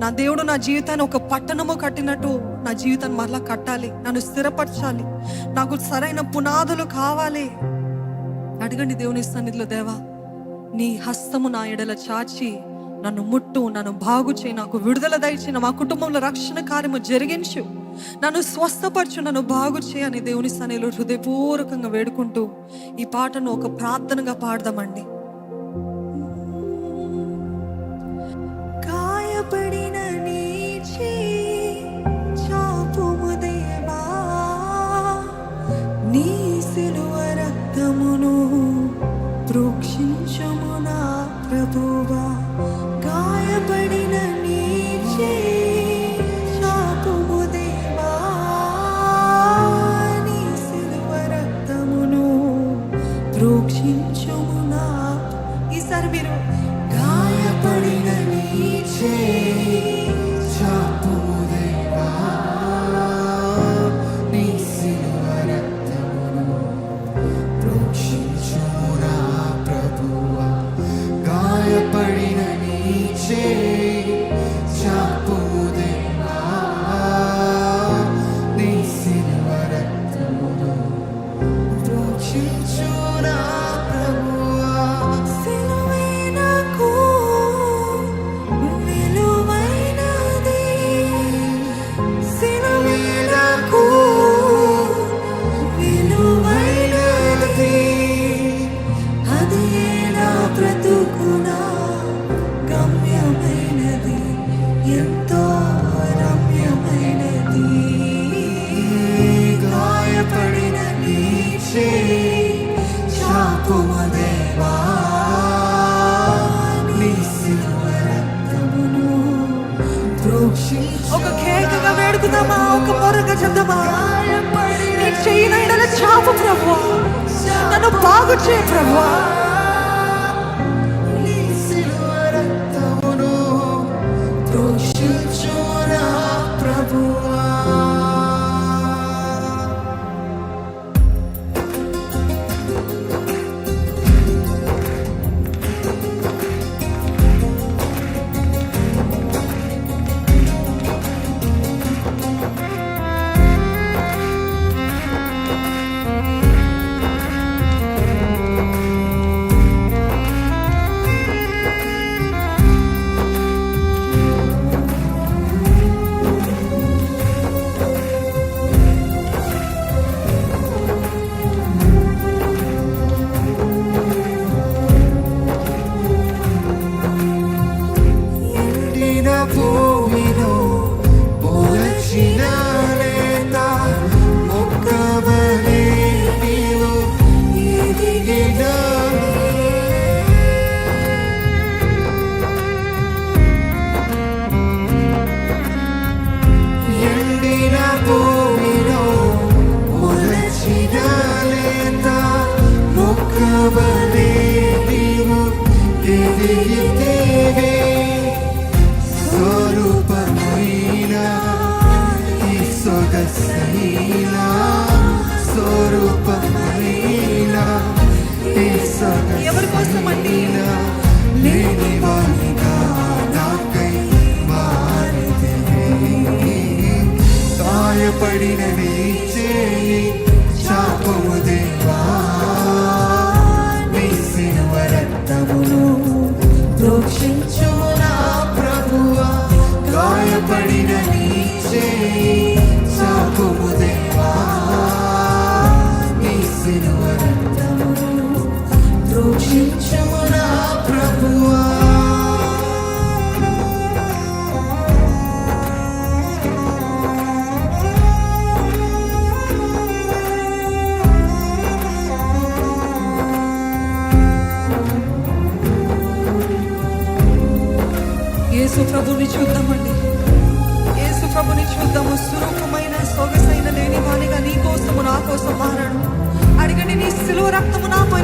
నా దేవుడు నా జీవితాన్ని ఒక పట్టణము కట్టినట్టు నా జీవితాన్ని మరలా కట్టాలి. నన్ను స్థిరపరచాలి. నాకు సరైన పునాదులు కావాలి. అడగండి దేవుని సన్నిధిలో దేవా నీ హస్తము నా ఎడల చాచి నన్ను ముట్టు నన్ను బాగు చేయి నాకు విడుదల దయచి మా కుటుంబంలో రక్షణ కార్యము జరిగించు. నన్ను స్వస్థపరచు నన్ను బాగు చేయని దేవుని సన్నిధిలో హృదయపూర్వకంగా వేడుకుంటూ ఈ పాటను ఒక ప్రార్థనగా పాడదామండి. నీ సిలువ రక్తమును ప్రోక్షించము నా ప్రభువా. గాయపడిన నీ చేయి దేవా. నీ సిలువ రక్తమును ప్రోక్షించము నా ఈసారి మీరు గాయపడిన నీ చేయి కుమదేవా నీ ఒక కేకగా వేడుకుదామా? ఒక మొరగా చెందమా? నేను చెయ్యి చాపు ప్రభు నన్ను బాగు చేయ ప్రభు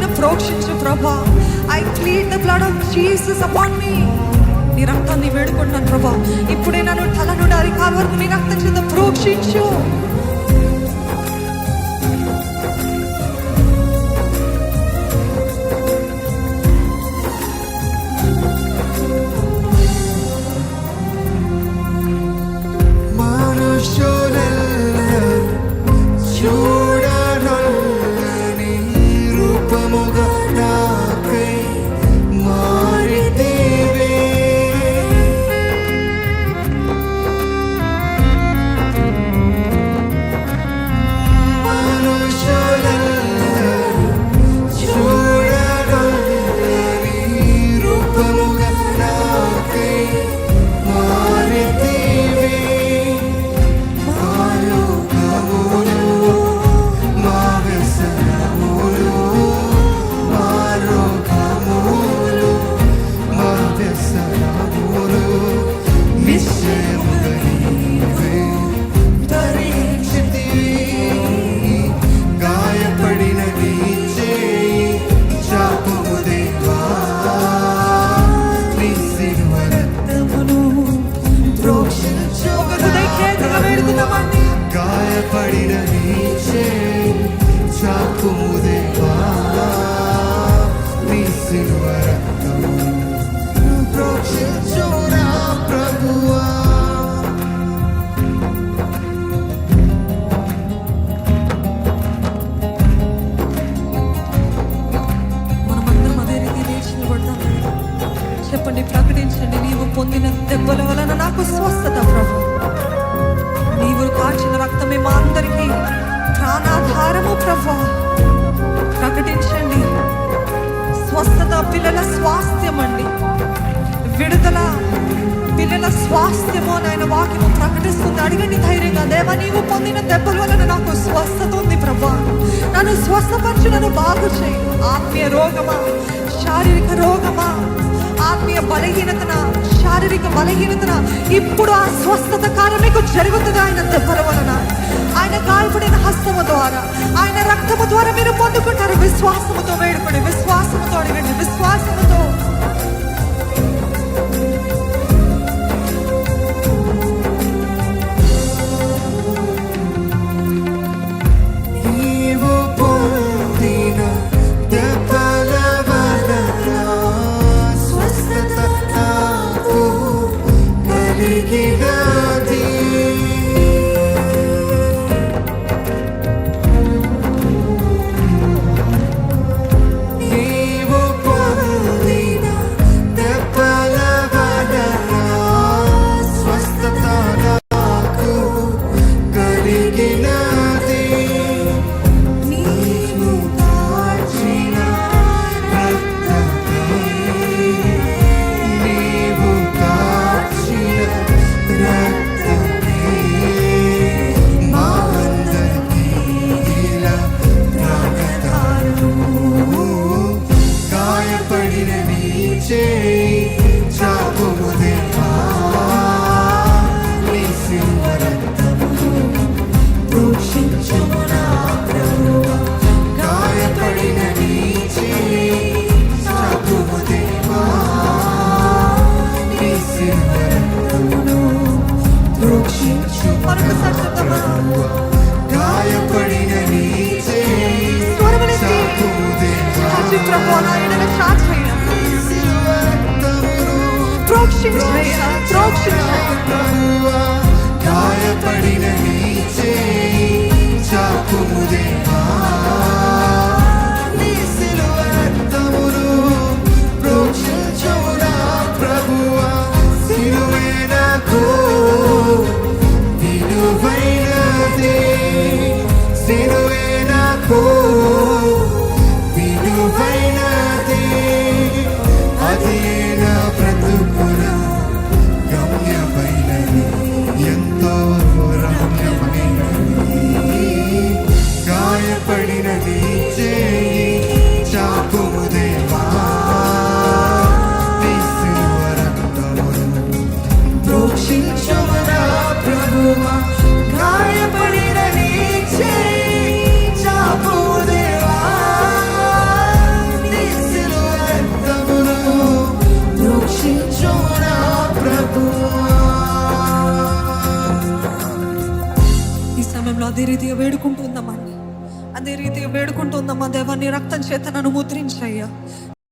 ప్రోక్షించు ప్రభా. I plead the blood of Jesus upon me నీ రక్తాన్ని వేడుకుంటున్నాను ప్రభా. ఇప్పుడే నన్ను తల నుండి అరికాల వరకు నీ రక్తం చేత ప్రోక్షించు. స్వాస్థ్యము నాయన వాక్యము ప్రకటిస్తుంది. అడిగండి ధైర్యంగా దేవ నీవు పొందిన దెబ్బల వలన నాకు స్వస్థత ఉంది ప్రభా. నన్ను స్వస్థపరచు నన్ను బాగు చేయి. ఆత్మీయ రోగమా? శారీరక రోగమా? ఆత్మీయ బలహీనతన? శారీరక బలహీనతన? ఇప్పుడు ఆ స్వస్థత కాలం మీకు జరుగుతుంది ఆయన దెబ్బల వలన. ఆయన గాయపడిన హస్తము ద్వారా ఆయన రక్తము ద్వారా మీరు పొందుకుంటారు. విశ్వాసముతో వేడుకొని వేడుకుంటుందమ్మా దేవా నీ రక్తం చేత నన్ను ముద్రించయ్యా.